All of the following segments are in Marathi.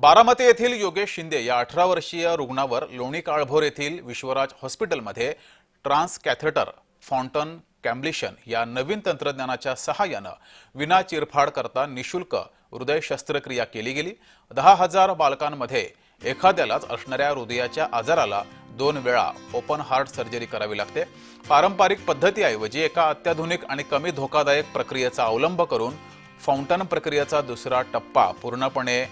बारामती येथील योगेश शिंदे या अठरा वर्षीय रुग्णावर लोणी काळभोर येथील विश्वराज हॉस्पिटलमध्ये ट्रान्स कॅथेटर फॉन्टन कॅम्ब्लिशन या नवीन तंत्रज्ञानाच्या सहाय्यानं विना चिरफाड करता निशुल्क हृदय शस्त्रक्रिया केली गेली. दहा हजार बालकांमध्ये एखाद्यालाच असणाऱ्या हृदयाच्या आजाराला दोन वेळा ओपन हार्ट सर्जरी करावी लागते. पारंपरिक पद्धतीऐवजी एका अत्याधुनिक आणि कमी धोकादायक प्रक्रियेचा अवलंब करून फाउंटन प्रक्रियेचा दुसरा टप्पा पूर्णपणे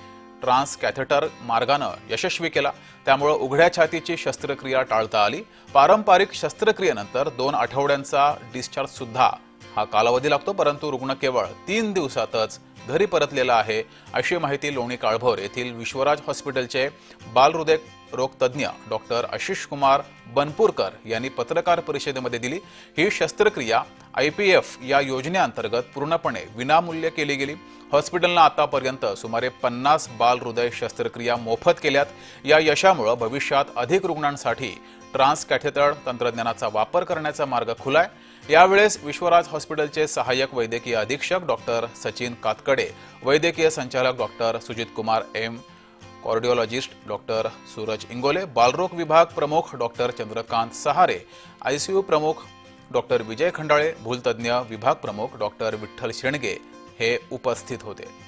ट्रान्स कॅथेटर मार्गानं यशस्वी केला. त्यामुळं उघड्या छातीची शस्त्रक्रिया टाळता आली. पारंपरिक शस्त्रक्रियेनंतर दोन आठवड्यांचा डिस्चार्ज सुद्धा हा कालावधी लागतो परंतु रुग्ण केवळ तीन दिवसातच घरी परतलेला आहे अशी माहिती लोणी काळभोर येथील विश्वराज हॉस्पिटलचे बालहृदय रोग तज्ज्ञ डॉक्टर आशिष कुमार बनपूरकर यांनी पत्रकार परिषदेमध्ये दिली. ही शस्त्रक्रिया आय पी एफ या योजनेअंतर्गत पूर्णपणे विनामूल्य केली गेली. हॉस्पिटलनं आतापर्यंत सुमारे पन्नास बाल हृदय शस्त्रक्रिया मोफत केल्यात. या यशामुळं भविष्यात अधिक रुग्णांसाठी ट्रान्स कॅथेटर तंत्रज्ञानाचा वापर करण्याचा मार्ग खुलाय. यावेळेस विश्वराज हॉस्पिटलचे सहाय्यक वैद्यकीय अधीक्षक डॉक्टर सचिन कातकडे वैद्यकीय संचालक doctor Sujit Kumar M cardiologist doctor Suraj Ingole बालरोग विभाग प्रमुख डॉक्टर चंद्रकांत सहारे आयसीयू प्रमुख डॉक्टर विजय खंडाळे भूलतज्ज्ञ विभाग प्रमुख डॉक्टर विठ्ठल शेणगे हे उपस्थित होते.